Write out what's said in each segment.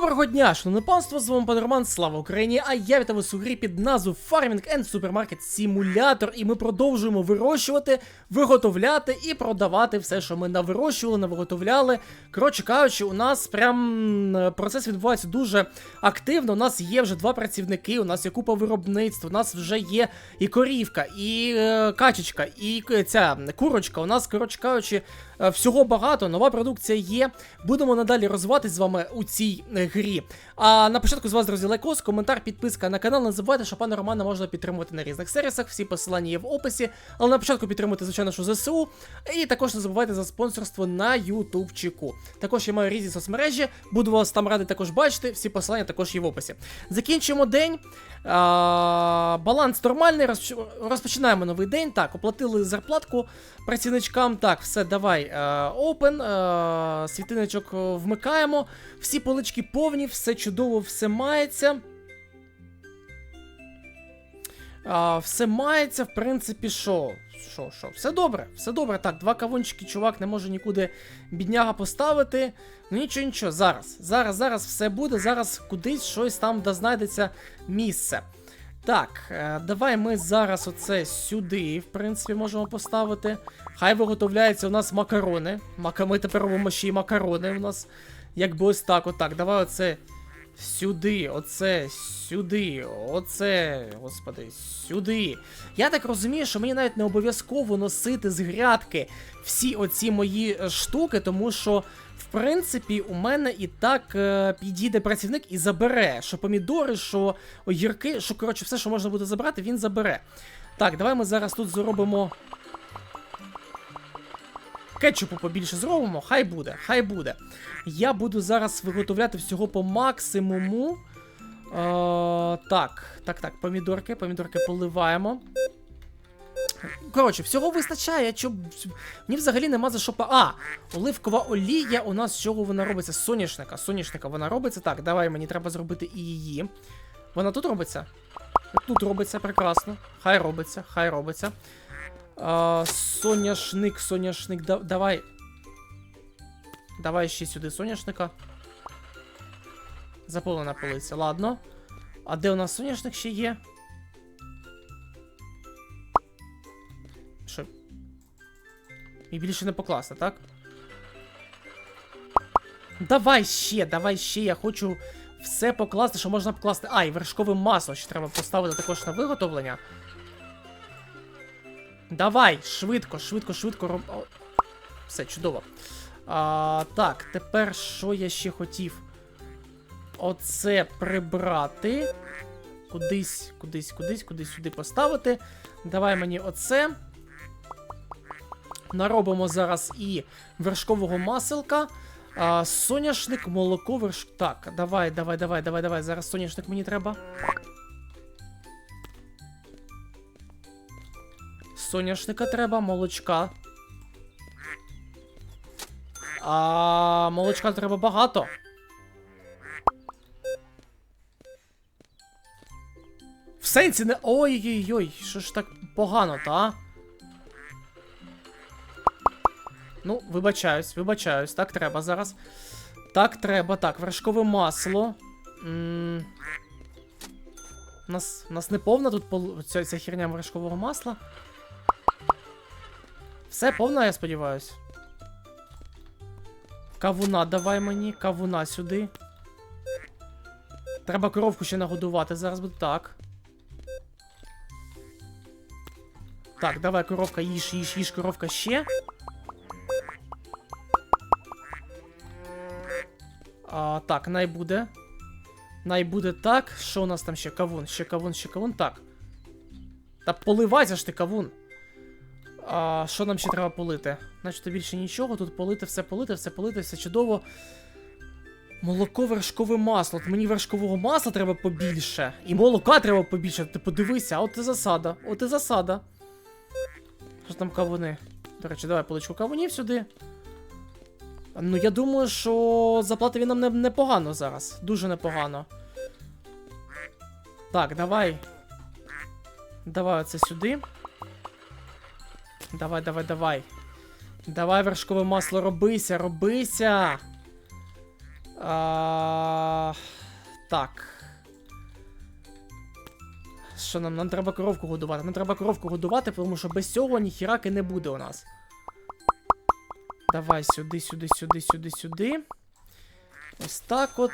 Доброго дня, шановне панство, з вами пан Роман, слава Україні! А я вітаю вас у грі під назву Farming and Supermarket Simulator, і ми продовжуємо вирощувати, виготовляти і продавати все, що ми навирощували, навиготовляли. Коротше кажучи, у нас прям е, процес відбувається дуже активно. У нас є вже два працівники, у нас є купа виробництв, у нас вже є і корівка, і е, качечка, і ця курочка. У нас, коротше кажучи, е, всього багато, нова продукція є. Будемо надалі розвиватись з вами у цій е, грі. А на початку з вас, друзі, лайкос, коментар, підписка на канал. Не забувайте, що пана Романа можна підтримувати на різних сервісах. Всі посилання є в описі. Але на початку підтримуйте, звичайно, що ЗСУ. І також не забувайте за спонсорство на Ютубчику. Також я маю різні соцмережі, буду вас там радий також бачити. Всі посилання також є в описі. Закінчуємо день. А, баланс нормальний. Розпочинаємо новий день. Так, оплатили зарплатку працівничкам. Так, все, давай. опен, е, Світиночок е, вмикаємо. Всі полички повні, все чудово, все мається. А, все мається, в принципі, що? Що, що? Все добре, все добре. Так, два кавунчики, чувак, не може нікуди бідняга поставити. Ну нічого, нічого, зараз. Зараз, зараз все буде, зараз кудись щось там де знайдеться місце. Так, е, давай ми зараз оце сюди, в принципі, можемо поставити. Хай виготовляються у нас макарони. Мака, ми тепер робимо ще й макарони у нас. Якби ось так, отак. Давай оце сюди, оце, сюди, оце, господи, сюди. Я так розумію, що мені навіть не обов'язково носити з грядки всі оці мої е, штуки, тому що, в принципі, у мене і так е, підійде працівник і забере, що помідори, що огірки, що, коротше, все, що можна буде забрати, він забере. Так, давай ми зараз тут зробимо. Кетчупу побільше зробимо, хай буде, хай буде. Я буду зараз виготовляти всього по максимуму. Е, так, так, так, помідорки, помідорки поливаємо. Коротше, всього вистачає, щоб. Мені взагалі нема за що па. А! Оливкова олія у нас з чого вона робиться? Соняшника. Соняшника вона робиться. Так, давай мені треба зробити і її. Вона тут робиться? Тут робиться, прекрасно. Хай робиться, хай робиться. А, соняшник, соняшник, да, давай. Давай ще сюди соняшника. Заповнена полиця, ладно. А де у нас соняшник ще є? Що? І більше не покласти, так? Давай ще, давай ще, я хочу все покласти, що можна покласти. А, і вершкове масло ще треба поставити також на виготовлення. Давай, швидко, швидко, швидко роб... О, Все, чудово. А, так, тепер що я ще хотів? Оце прибрати. Кудись, кудись, кудись, кудись сюди поставити. Давай мені оце. Наробимо зараз і вершкового маселка. А, соняшник, молоко, верш... Так, давай, давай, давай, давай, давай. Зараз соняшник мені треба. Соняшника треба, молочка. А молочка треба багато. В сенсі не. Ой-ой-ой, що ж так погано, та? Ну, вибачаюсь, вибачаюсь, так треба зараз. Так треба, так, вершкове масло. У нас, нас не повна тут ця, ця херня вершкового масла. Все повно, я сподіваюсь. Кавуна давай мені, кавуна сюди. Треба коровку ще нагодувати, зараз буде так. Так, давай, коровка, їж, їж, їж, коровка ще. А, так, най буде. Най буде так. Що у нас там ще? Кавун, ще кавун, ще кавун. Так. Та поливайся ж ти кавун. А, що нам ще треба полити? Значить, більше нічого. Тут полити, все полити, все полити, все чудово. Молоко, вершкове масло. От мені вершкового масла треба побільше. І молока треба побільше. Ти подивися, а от і засада. От і засада. Що там кавуни? До речі, давай поличку кавунів сюди. Ну, я думаю, що заплатить він нам не- непогано зараз. Дуже непогано. Так, давай. Давай оце сюди. Давай, давай, давай. Давай вершкове масло, робися, робися. А, так. Що нам? Нам треба коровку годувати. Нам треба коровку годувати, тому що без цього ніхіраки не буде у нас. Давай сюди, сюди, сюди, сюди, сюди. Ось так, от.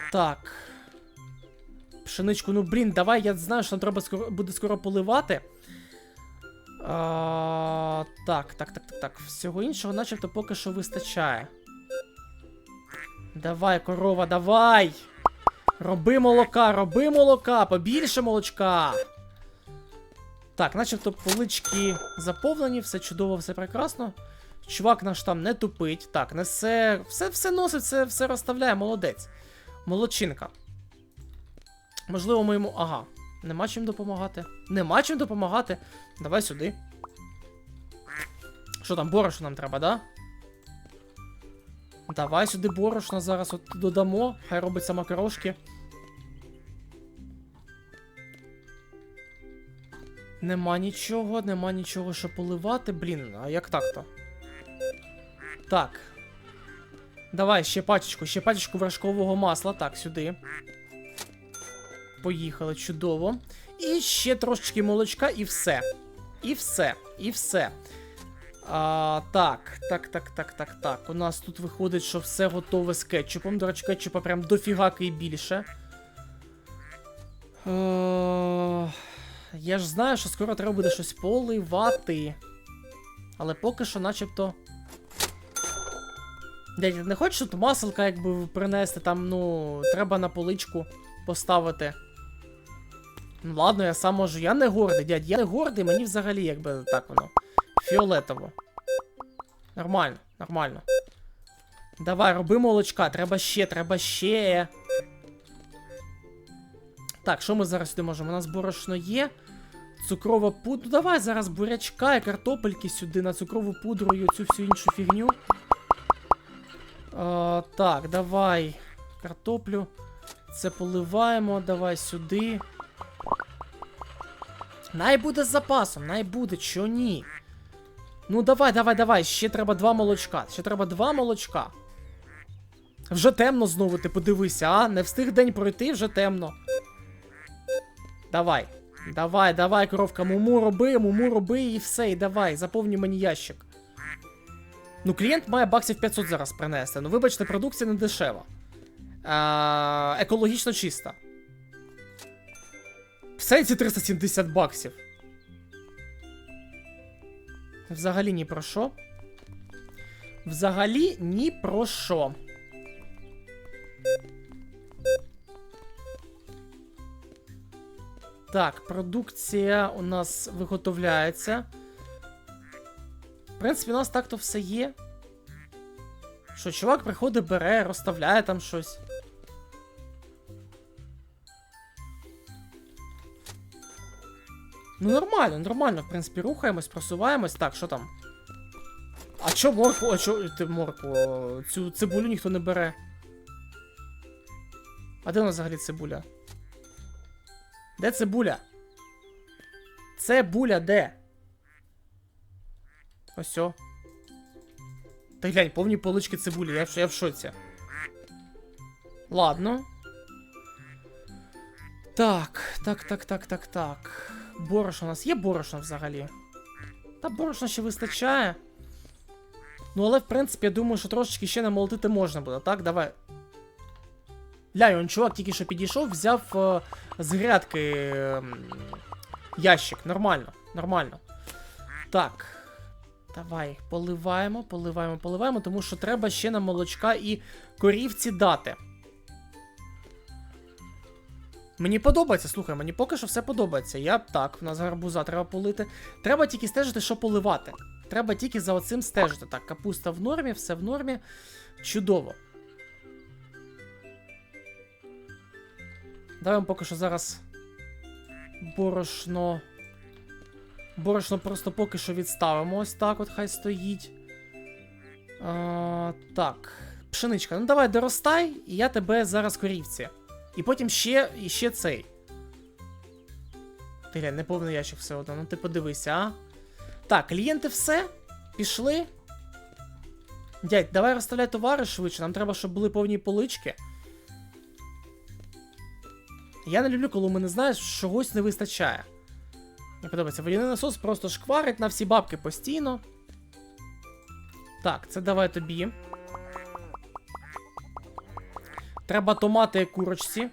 Пшеничку, ну блін, давай, я знаю, що нам треба скоро, буде скоро поливати. А, так, так, так, так, так. Всього іншого, начебто, поки що вистачає. Давай, корова, давай! Роби молока, роби молока, побільше молочка. Так, начебто полички заповнені, все чудово, все прекрасно. Чувак наш там не тупить. Так, несе. Все все носить, все, все розставляє, молодець. Молодчинка. Можливо, ми йому. Ага. Нема чим допомагати. Нема чим допомагати. Давай сюди. Що там, борошно нам треба, да? Давай сюди борошно зараз от додамо. Хай робиться макарошки. Нема нічого, нема нічого, що поливати. Блін, а як так-то? Так. Давай ще пачечку, ще пачечку вершкового масла. Так, сюди. Поїхали, чудово. І ще трошечки молочка, і все. І все, і все. А, так, так, так, так, так, так. У нас тут виходить, що все готове з кетчупом. До речі, кетчупа прям дофігаки і більше. Е, я ж знаю, що скоро треба буде щось поливати. Але поки що, начебто. Дядь, не хочеш тут маселка, якби принести там, ну, треба на поличку поставити. Ну ладно, я сам можу. Я не гордий, дядь, я не гордий, мені взагалі якби так воно. Фіолетово. Нормально, нормально. Давай, роби молочка, треба ще, треба ще. Так, що ми зараз сюди можемо? У нас борошно є. Цукрова пудра. Ну, давай зараз бурячка і картопельки сюди на цукрову пудру і оцю всю іншу фігню. А, так, давай. Картоплю. Це поливаємо, давай сюди. Най буде з запасом, най буде, чо ні. Ну давай, давай, давай, ще треба два молочка. Ще треба два молочка. Вже темно знову, ти подивися, а? Не встиг день пройти, вже темно. Давай. Давай, давай, коровка, муму роби, муму роби і все, і давай, заповнюй мені ящик. Ну, клієнт має баксів 500 зараз принести. Ну, вибачте, продукція не дешева. А, екологічно чиста. Сенсі 370 баксів. Взагалі ні про що. Взагалі ні про що. Так, продукція у нас виготовляється. В принципі, у нас так-то все є. Що чувак приходить, бере, розставляє там щось. Ну нормально, нормально, в принципі, рухаємось, просуваємось. Так, що там? А чо морку, а чо ти морку? Цю цибулю ніхто не бере. А де у нас взагалі цибуля? Де цибуля? Цибуля де? Ось о. Та глянь, повні полички цибулі, я я в шоці. Ладно. Так, так, так, так, так, так. Борошно у нас є борошно взагалі. Та борошна ще вистачає. Ну, але, в принципі, я думаю, що трошечки ще намолотити можна буде, так? Давай. Ля, он чувак тільки що підійшов, взяв е, з грядки е, ящик. Нормально, нормально. Так. Давай, поливаємо, поливаємо, поливаємо, тому що треба ще на молочка і корівці дати. Мені подобається, слухай, мені поки що все подобається. Я так, в нас гарбуза треба полити. Треба тільки стежити, що поливати. Треба тільки за оцим стежити. Так, капуста в нормі, все в нормі. Чудово. Давай поки що зараз. Борошно. Борошно просто поки що відставимо. Ось так от хай стоїть. А, так. Пшеничка, ну давай доростай, і я тебе зараз корівці. І потім ще ще цей. Ти глянь, не повний ящик все одно, ну ти подивися, а. Так, клієнти все. Пішли. Дядь, давай розставляй товари швидше. Нам треба, щоб були повні полички. Я не люблю, коли мене, знаєш, чогось не вистачає. Мені подобається. Водяний насос просто шкварить на всі бабки постійно. Так, це давай тобі. Треба томати курочці.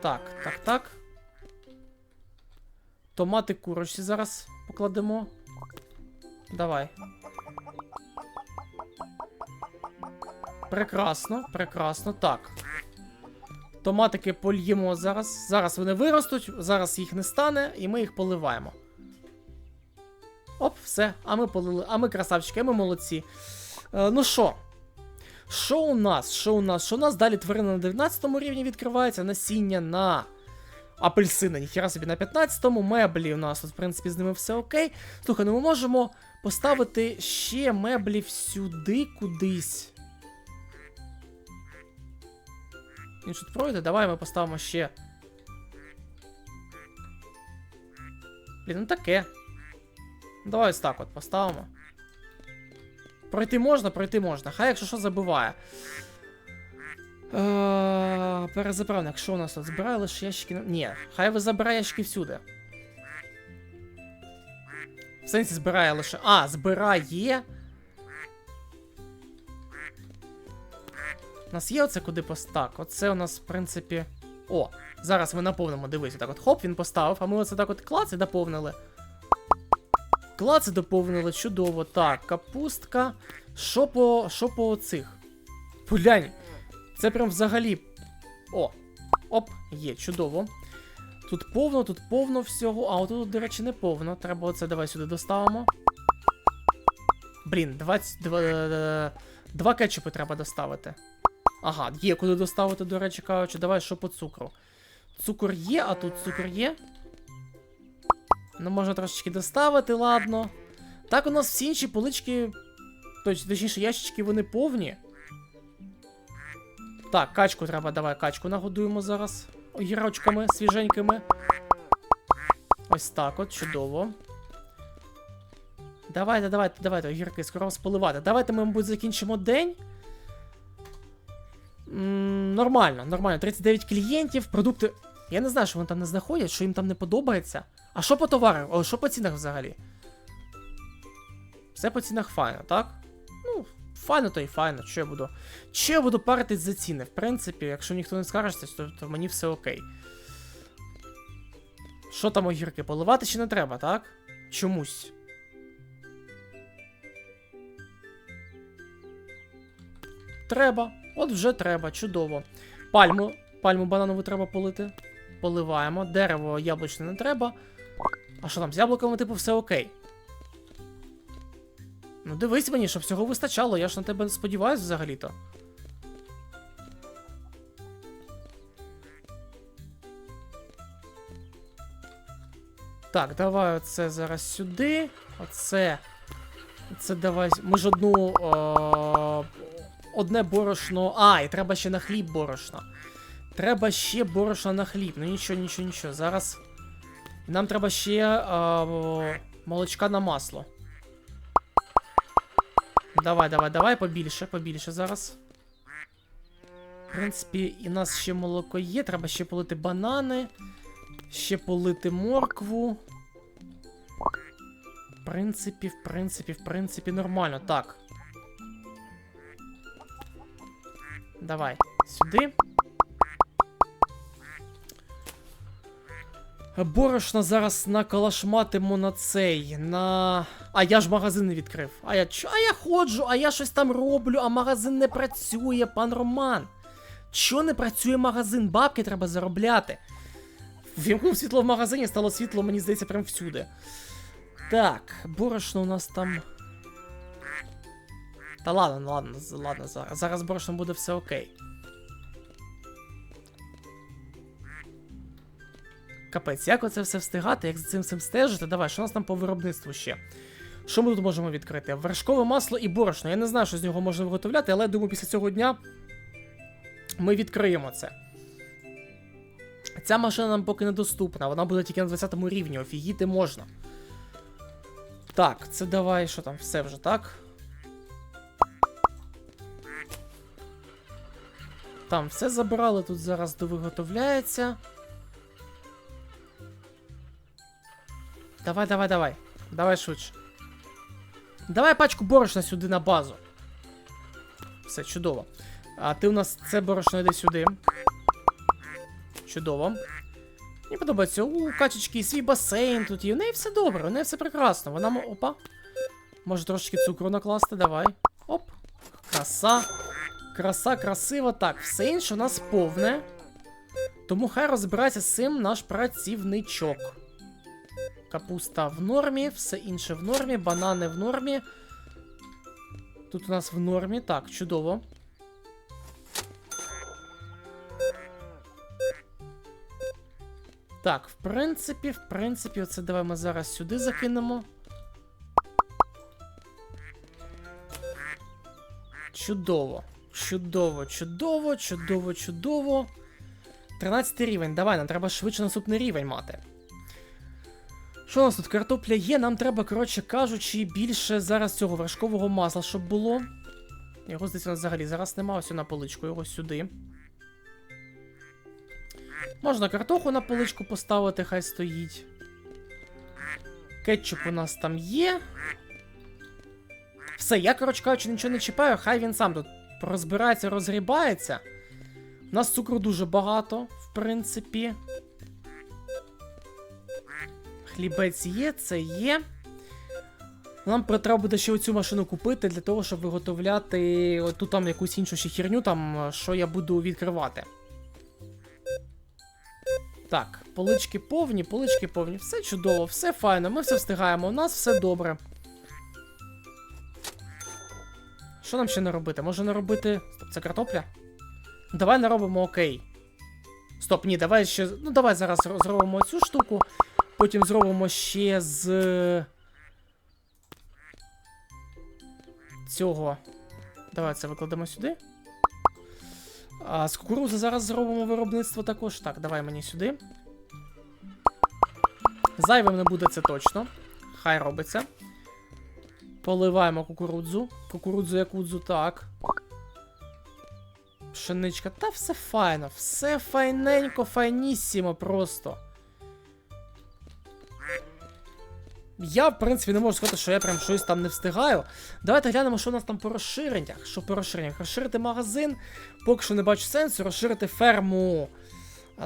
Так, так, так. Томати курочці зараз покладемо. Давай. Прекрасно, прекрасно. Так. Томатики польємо зараз. Зараз вони виростуть, зараз їх не стане, і ми їх поливаємо. Оп, все. А ми полили. А ми красавчики, а ми молодці. Е, ну що? Що у нас? Що у нас? Що у нас? Далі тварина на 19 рівні відкривається, насіння на апельсини, ніхіра собі на 15-му, меблі у нас в принципі, з ними все окей. Слухай, ну ми можемо поставити ще меблів сюди кудись. Він тут пройде? Давай ми поставимо ще. Блін, ну таке. Ну, Давай ось так от поставимо. Пройти можна, пройти можна. Хай якщо що забиває. Е, Перезаправник, що у нас тут? Збирає лише ящики. Ні, хай ви забирає ящики всюди. В сенсі збирає лише. А, збирає. У нас є оце куди пост... Так, оце у нас, в принципі. О, зараз ми наповнимо, дивись, так от хоп, він поставив, а ми оце так от клац і доповнили. Клац доповнили, чудово. Так, капустка. Що по. Що по цих? Глянь. Це прям взагалі. О! Оп, є, чудово. Тут повно, тут повно всього. А, отут, до речі, не повно. Треба оце давай сюди доставимо. Блін, 20. Два, е, два кетчупи треба доставити. Ага, є куди доставити, до речі, кажучи, давай що по цукру. Цукор є, а тут цукор є. Ну, можна трошечки доставити, ладно. Так, у нас всі інші полички. Точ, точніше, ящички вони повні. Так, качку треба, давай качку нагодуємо зараз. Огірочками свіженькими. Ось так от, чудово. Давайте, давайте, давайте, огірки, скоро вас поливати. Давайте ми, мабуть, закінчимо день. М, нормально, нормально. 39 клієнтів, продукти. Я не знаю, що вони там не знаходять, що їм там не подобається. А що по товарах? О, що по цінах взагалі? Все по цінах файно, так? Ну, файно, то й файно. Що я буду. Що я буду паритись за ціни? В принципі, якщо ніхто не скаржиться, то, то мені все окей. Що там огірки? Поливати ще не треба, так? Чомусь. Треба. От вже треба, чудово. Пальму, пальму бананову треба полити. Поливаємо. Дерево яблучне не треба. А що там, з яблуками, типу, все окей. Ну, дивись мені, щоб всього вистачало, я ж на тебе сподіваюсь взагалі-то. Так, давай оце зараз сюди. Оце. Це давай. Ми ж одну. О, одне борошно. А, і треба ще на хліб борошно. Треба ще борошно на хліб. Ну нічого, нічого, нічого. Зараз. Нам треба ще а, молочка на масло. Давай, давай, давай, побільше, побільше зараз. В принципі, і нас ще молоко є. Треба ще полити банани. Ще полити моркву. В принципі, в принципі, в принципі, нормально. Так. Давай, сюди. Борошно зараз накалашматимо на цей. На. А я ж магазин не відкрив. А я? А я ходжу, а я щось там роблю, а магазин не працює, пан Роман. Чо не працює магазин? Бабки треба заробляти. Вімкнув світло в магазині, стало світло, мені здається, прям всюди. Так, борошно у нас там. Та ладно, ладно, ладно, зараз. Зараз борошно буде все окей. Капець, як оце все встигати, як за цим всім стежити? Давай, що у нас там по виробництву ще? Що ми тут можемо відкрити? Вершкове масло і борошно. Я не знаю, що з нього можна виготовляти, але думаю, після цього дня ми відкриємо це. Ця машина нам поки недоступна, вона буде тільки на 20 рівні, офігіти можна. Так, це давай, що там, все вже, так? Там все забрали, тут зараз довиготовляється. Давай, давай, давай. Давай швидше. Давай пачку борошна сюди на базу. Все, чудово. А ти у нас це борошно йде сюди. Чудово. Мені подобається. У качечки свій басейн тут є. У неї все добре, у неї все прекрасно. Вона. Опа. Може трошки цукру накласти, давай. Оп. Краса. Краса, красиво. Так, все інше у нас повне. Тому хай розбирається з цим наш працівничок. Капуста в нормі, все інше в нормі, банани в нормі. Тут у нас в нормі. Так, чудово. Так, в принципі, в принципі, оце давай ми зараз сюди закинемо. Чудово. Чудово, чудово, чудово, чудово. 13 рівень. Давай, нам треба швидше наступний рівень мати. Що у нас тут? Картопля є, нам треба, коротше кажучи, більше зараз цього вершкового масла, щоб було. Його здається, у нас взагалі зараз нема, ось на поличку, його сюди. Можна картоху на поличку поставити, хай стоїть. Кетчуп у нас там є. Все, я, коротше кажучи, нічого не чіпаю, хай він сам тут розбирається, розгрібається. У нас цукру дуже багато, в принципі. Хлібець є, це є. Нам треба буде ще оцю машину купити для того, щоб виготовляти оту там якусь іншу ще херню, там, що я буду відкривати. Так, полички повні, полички повні. Все чудово, все файно, ми все встигаємо, у нас все добре. Що нам ще не робити? Може не робити. Стоп, це картопля? Давай не робимо окей. Стоп, ні, давай ще. Ну давай зараз ро- зробимо цю штуку. Потім зробимо ще з. Цього. Давай це викладемо сюди. А з кукурузи зараз зробимо виробництво також. Так, давай мені сюди. Зайвим не буде це точно. Хай робиться. Поливаємо кукурудзу. Кукурудзу якудзу, так. Пшеничка. Та все файно, все файненько, файнісімо просто. Я, в принципі, не можу сказати, що я прям щось там не встигаю. Давайте глянемо, що у нас там по розширеннях. Що по розширеннях? Розширити магазин, поки що не бачу сенсу, розширити ферму.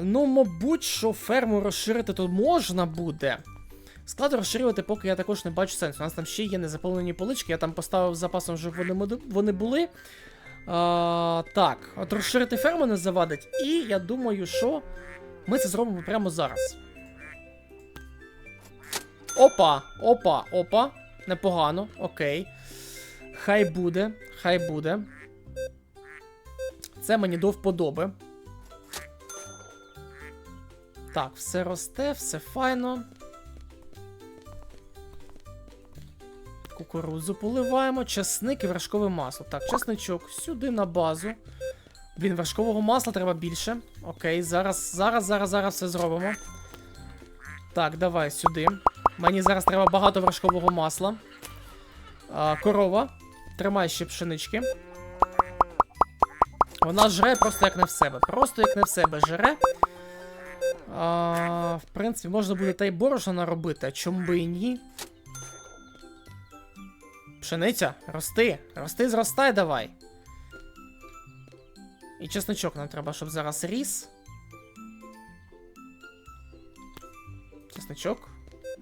Ну, мабуть, що ферму розширити тут можна буде. Склад розширювати, поки я також не бачу сенсу. У нас там ще є незаповнені полички, я там поставив запасом, щоб вони, вони були. А, так, от розширити ферму не завадить, і я думаю, що ми це зробимо прямо зараз. Опа, опа, опа. Непогано, окей. Хай буде, хай буде. Це мені до вподоби. Так, все росте, все файно. Кукурудзу поливаємо, часник і вершкове масло. Так, часничок сюди на базу. Блін, вершкового масла треба більше. Окей, зараз, зараз, зараз, зараз все зробимо. Так, давай сюди. Мені зараз треба багато вершкового масла. А, корова. Тримай ще пшенички. Вона жре просто як не в себе. Просто як не в себе жре. А, в принципі, можна буде та й борошна наробити, а чому би і ні. Пшениця, рости, рости, зростай давай. І чесночок нам треба, щоб зараз ріс. Чесночок.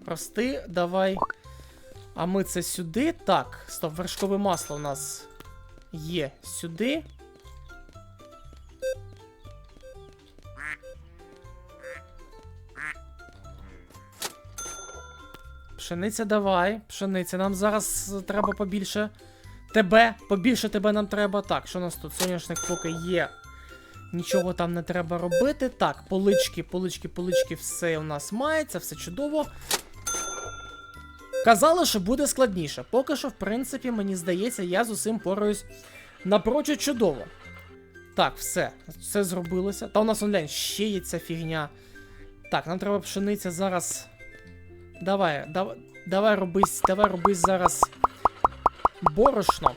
Рости, давай. А ми це сюди. Так, стоп, вершкове масло у нас є сюди. Пшениця давай. Пшениця, нам зараз треба побільше. Тебе, побільше тебе нам треба. Так, що у нас тут? Соняшник поки є. Нічого там не треба робити. Так, полички, полички, полички, все у нас мається, все чудово. Казали, що буде складніше. Поки що, в принципі, мені здається, я з усім пораюсь напрочуд чудово. Так, все, все зробилося. Та у нас онлайн ще є ця фігня. Так, нам треба пшениця зараз. Давай, давай, давай робись, давай робись зараз борошно.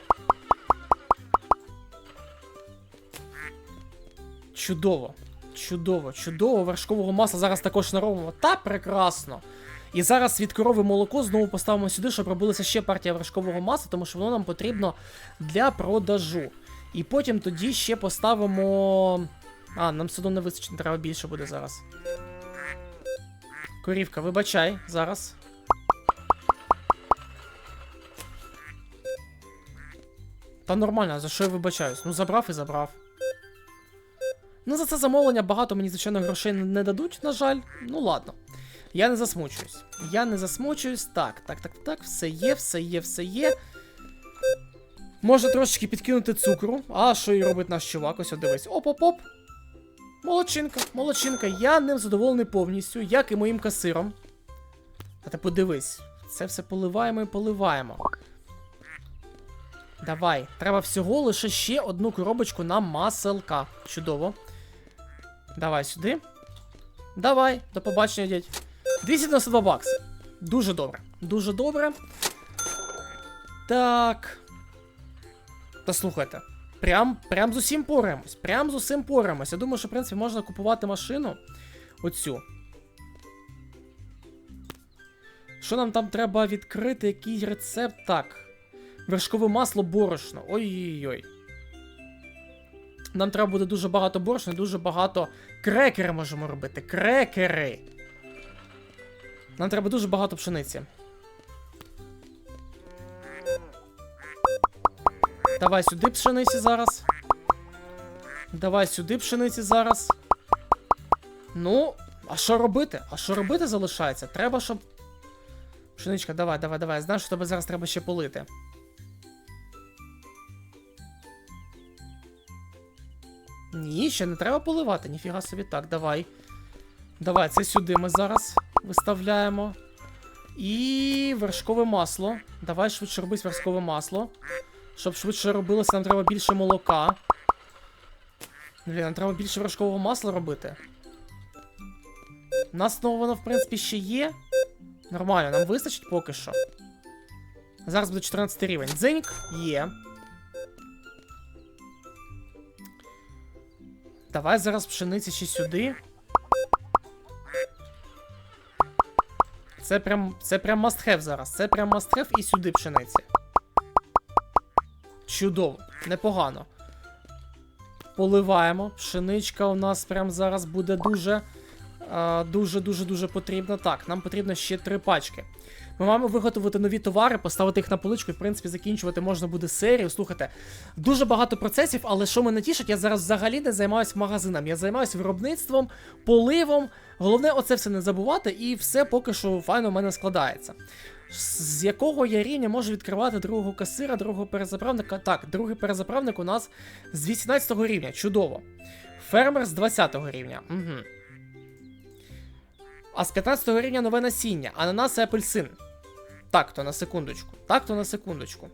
Чудово. Чудово, чудово. Вершкового масла зараз також наробимо. Та прекрасно. І зараз від корови молоко знову поставимо сюди, щоб робилася ще партія вершкового масла, тому що воно нам потрібно для продажу. І потім тоді ще поставимо. А, нам все одно не вистачить, треба більше буде зараз. Корівка, вибачай зараз. Та нормально, за що я вибачаюсь? Ну забрав і забрав. Ну, за це замовлення багато мені, звичайно, грошей не дадуть, на жаль. Ну ладно. Я не засмучуюсь. Я не засмучуюсь. Так, так, так, так, все є, все є, все є. Може трошечки підкинути цукру. А що і робить наш чувак? Ось дивись. Оп-оп-оп. Молодчинка, молодчинка. Я ним задоволений повністю, як і моїм касиром. А ти подивись, це все поливаємо і поливаємо. Давай, треба всього лише ще одну коробочку на маселка. Чудово. Давай сюди. Давай, до побачення, дядь. 292 бакси. Дуже добре. Дуже добре. Так. Та слухайте. Прям, прям з усім пораємось. Прям з усім пораємось. Я думаю, що, в принципі, можна купувати машину. Оцю. Що нам там треба відкрити? Який рецепт? Так. Вершкове масло борошно. Ой-ой-ой. Нам треба буде дуже багато борошна, дуже багато крекери можемо робити. Крекери. Нам треба дуже багато пшениці. Давай сюди пшениці зараз. Давай сюди пшениці зараз. Ну, а що робити? А що робити залишається? Треба, щоб. Пшеничка, давай, давай, давай. Знаєш, що тебе зараз треба ще полити. Ні, ще не треба поливати, ніфіга собі так, давай. Давай, це сюди ми зараз виставляємо. І вершкове масло. Давай швидше робись вершкове масло. Щоб швидше робилося, нам треба більше молока. Блін, нам треба більше вершкового масла робити. У нас ну, воно, в принципі, ще є. Нормально, нам вистачить поки що. Зараз буде 14 рівень. Дзиньк є. Давай зараз пшениці ще сюди. Це прям, це прям have зараз. Це прям have і сюди пшениці. Чудово, непогано. Поливаємо. Пшеничка у нас прям зараз буде дуже. А, Дуже, потрібна. Так, нам потрібно ще три пачки. Ми маємо виготовити нові товари, поставити їх на поличку і, в принципі, закінчувати можна буде серію. Слухайте, дуже багато процесів, але що мене тішить, я зараз взагалі не займаюся магазином. Я займаюся виробництвом, поливом. Головне, оце все не забувати, і все поки що файно в мене складається. З якого я рівня можу відкривати другого касира, другого перезаправника? Так, другий перезаправник у нас з 18 рівня. Чудово. Фермер з 20 рівня. Угу. А з 15 рівня нове насіння. Ананас і апельсин. Так, то на секундочку. Так, то на секундочку.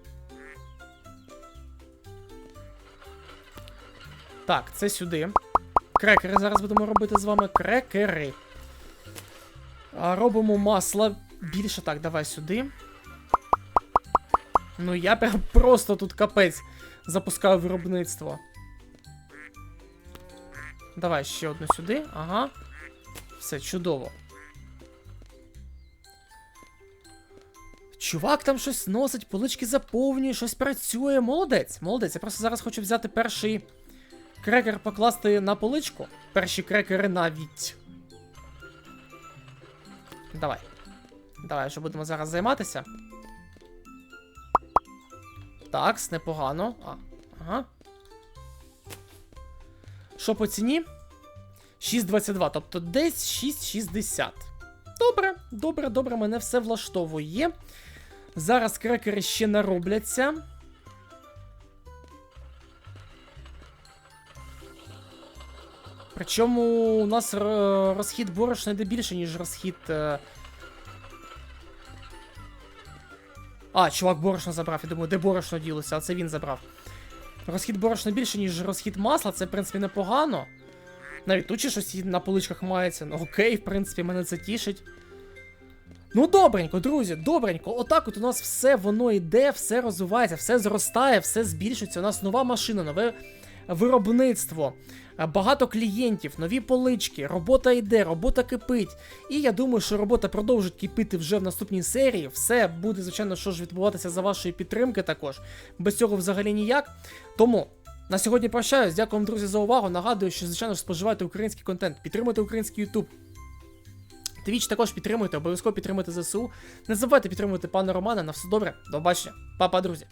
Так, це сюди. Крекери зараз будемо робити з вами. Крекери. А, робимо масло. Більше так, давай сюди. Ну, я прям просто тут капець запускаю виробництво. Давай ще одну сюди. Ага. Все, чудово. Чувак там щось носить, полички заповнює, щось працює. Молодець, молодець. Я просто зараз хочу взяти перший крекер покласти на поличку. Перші крекери навіть. Давай. Давай, що будемо зараз займатися. Такс, непогано. А, ага. Що по ціні? 6,22, тобто десь 6,60. Добре, добре, добре, мене все влаштовує. Зараз крекери ще наробляться. Причому у нас розхід борошна йде більше, ніж розхід. е, А, чувак борошно забрав. Я думаю, де борошно ділося, а це він забрав. Розхід борошна більше, ніж розхід масла, це, в принципі, непогано. Навіть тут ще щось на поличках мається. Ну окей, в принципі, мене це тішить. Ну, добренько, друзі, добренько. Отак от у нас все воно йде, все розвивається, все зростає, все збільшується. У нас нова машина, нове виробництво, е, багато клієнтів, нові полички, робота йде, робота кипить. І я думаю, що робота продовжить кипіти вже в наступній серії. Все буде, звичайно, що ж відбуватися за вашої підтримки також. Без цього взагалі ніяк. Тому. На сьогодні прощаюсь. Дякую вам, друзі, за увагу. Нагадую, що, звичайно ж, споживайте український контент, підтримуйте український YouTube. Твіч також підтримуйте, обов'язково підтримуйте ЗСУ. Не забувайте підтримувати пана Романа. На все добре. До побачення. Па-па, друзі.